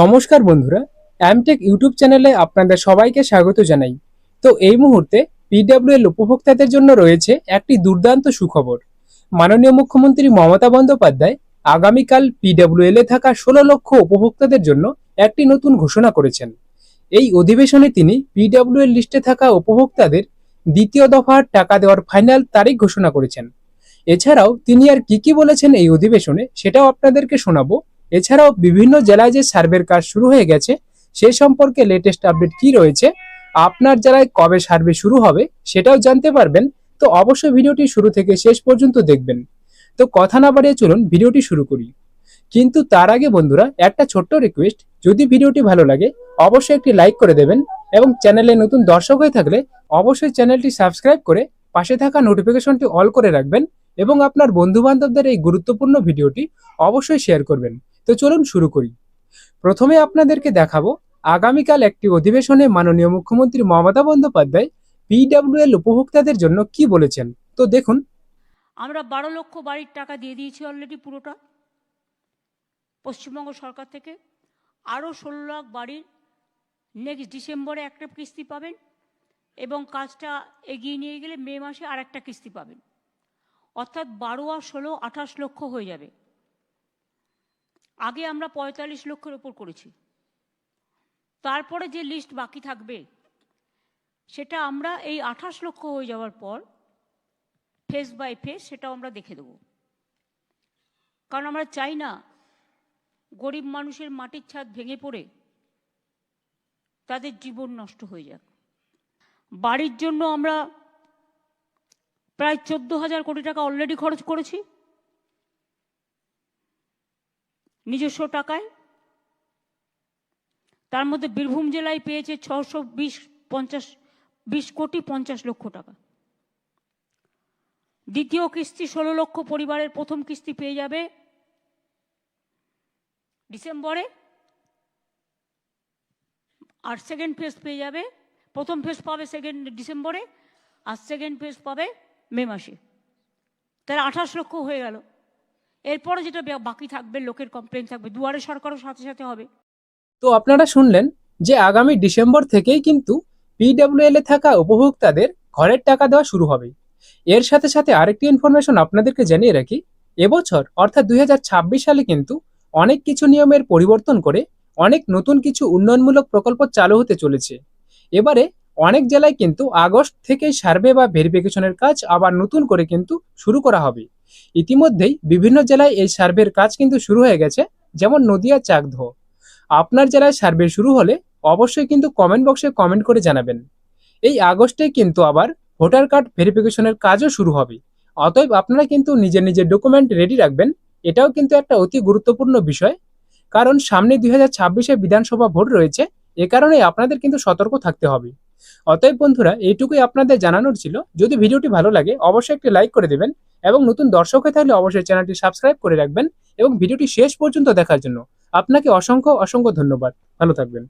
নমস্কার বন্ধুরা Amtech YouTube চ্যানেলে আপনাদের সবাইকে স্বাগত জানাই। তো এই মুহূর্তে পিডব্লিউএল উপভোক্তাদের জন্য রয়েছে একটি দুর্দান্ত সুখবর। মাননীয় মুখ্যমন্ত্রী মমতা বন্দ্যোপাধ্যায় আগামীকাল পিডব্লিউএল এ থাকা ষোলো লক্ষ উপভোক্তাদের জন্য একটি নতুন ঘোষণা করেছেন। এই অধিবেশনে তিনি পিডব্লিউএল লিস্টে থাকা উপভোক্তাদের দ্বিতীয় দফার টাকা দেওয়ার ফাইনাল তারিখ ঘোষণা করেছেন। এছাড়াও তিনি আর কি কি বলেছেন এই অধিবেশনে সেটাও আপনাদেরকে শোনাবো। এছাড়াও বিভিন্ন জেলায় যে সার্ভের কাজ শুরু হয়ে গেছে, সে সম্পর্কে লেটেস্ট আপডেট কি রয়েছে, আপনার জেলায় কবে সার্ভে শুরু হবে সেটাও জানতে পারবেন। তো অবশ্যই ভিডিওটি শুরু থেকে শেষ পর্যন্ত দেখবেন। তো কথা না বাড়িয়ে চলুন, ভিডিওটি শুরু করি। কিন্তু তার আগে বন্ধুরা, একটা ছোট্ট রিকোয়েস্ট যদি ভিডিওটি ভালো লাগে, অবশ্যই একটি লাইক করে দেবেন এবং চ্যানেলে নতুন দর্শক হয়ে থাকলে অবশ্যই চ্যানেলটি সাবস্ক্রাইব করে পাশে থাকা নোটিফিকেশনটি অল করে রাখবেন এবং আপনার বন্ধু বান্ধবদের এই গুরুত্বপূর্ণ ভিডিওটি অবশ্যই শেয়ার করবেন। তো চলুন শুরু করি। প্রথমে আপনাদেরকে দেখাবো, আগামীকাল একটি অধিবেশনে মাননীয় মুখ্যমন্ত্রী মমতা বন্দ্যোপাধ্যায় পিডব্লিউএল উপভোক্তাদের জন্য কি বলেছেন? তো দেখুন। আমরা বারো লক্ষ বাড়ির টাকা দিয়ে দিয়েছি অলরেডি পুরোটা, পশ্চিমবঙ্গ সরকার থেকে। আরও ষোলো লাখ বাড়ির নেক্সট ডিসেম্বরে একটা কিস্তি পাবেন এবং কাজটা এগিয়ে নিয়ে গেলে মে মাসে আর একটা কিস্তি পাবেন। অর্থাৎ বারো আর ষোলো আঠাশ লক্ষ হয়ে যাবে। আগে আমরা পঁয়তাল্লিশ লক্ষের ওপর করেছি। তারপরে যে লিস্ট বাকি থাকবে, সেটা আমরা এই আঠাশ লক্ষ হয়ে যাওয়ার পর ফেস বাই ফেস সেটাও আমরা দেখে দেবো। কারণ আমরা চাই না গরিব মানুষের মাটির ছাদ ভেঙে পড়ে তাদের জীবন নষ্ট হয়ে যাক। বাড়ির জন্য আমরা প্রায় চোদ্দ হাজার কোটি টাকা অলরেডি খরচ করেছি। নিজস্ব টাকায়। তার মধ্যে বীরভূম জেলায় পেয়েছে ছশো বিশ পঞ্চাশ, বিশ কোটি পঞ্চাশ লক্ষ টাকা। দ্বিতীয় কিস্তি ষোলো লক্ষ পরিবারের প্রথম কিস্তি পেয়ে যাবে ডিসেম্বরে। আর সেকেন্ড ফেজ পেয়ে যাবে, প্রথম ফেজ পাবে সেকেন্ড ডিসেম্বরে, আর সেকেন্ড ফেজ পাবে মে মাসে। তাহলে আঠাশ লক্ষ হয়ে গেল। এরপরে যেটা বাকি থাকবে, লোকের কমপ্লেন থাকবে, দুয়ারে সরকারও সাথে সাথে হবে। তো আপনারা শুনলেন যে আগামী ডিসেম্বর থেকেই কিন্তু পিডব্লিউএল এ থাকা উপভোক্তাদের ঘরের টাকা দেওয়া শুরু হবে। এর সাথে সাথে আরেকটি ইনফরমেশন আপনাদেরকে জানিয়ে রাখি, এবছর অর্থাৎ দুই হাজার ছাব্বিশ সালে কিন্তু অনেক কিছু নিয়মের পরিবর্তন করে অনেক নতুন কিছু উন্নয়নমূলক প্রকল্প চালু হতে চলেছে। এবারে অনেক জেলায় কিন্তু আগস্ট থেকে সার্ভে বা ভেরিফিকেশনের কাজ আবার নতুন করে কিন্তু শুরু করা হবে। ইতিমধ্যেই বিভিন্ন জেলায় এই সার্ভের কাজ কিন্তু শুরু হয়ে গেছে, যেমন নদিয়া চাকদহ আপনার জেলায় সার্ভে শুরু হলে অবশ্যই কিন্তু কমেন্ট বক্সে কমেন্ট করে জানাবেন। এই আগস্টে কিন্তু আবার ভোটার কার্ড ভেরিফিকেশনের কাজও শুরু হবে। অতএব আপনারা কিন্তু নিজের নিজের ডকুমেন্ট রেডি রাখবেন, এটাও কিন্তু একটা অতি গুরুত্বপূর্ণ বিষয়। কারণ সামনে দুই হাজার বিধানসভা ভোট রয়েছে, এ কারণে আপনাদের কিন্তু সতর্ক থাকতে হবে। অতএব বন্ধুরা, এইটুকুই আপনাদের জানানোর ছিল। যদি ভিডিওটি ভালো লাগে, অবশ্যই একটি লাইক করে দেবেন এবং নতুন দর্শক হয়ে থাকলে অবশ্যই চ্যানেলটি সাবস্ক্রাইব করে রাখবেন এবং ভিডিওটি শেষ পর্যন্ত দেখার জন্য আপনাকে অসংখ্য অসংখ্য ধন্যবাদ। ভালো থাকবেন।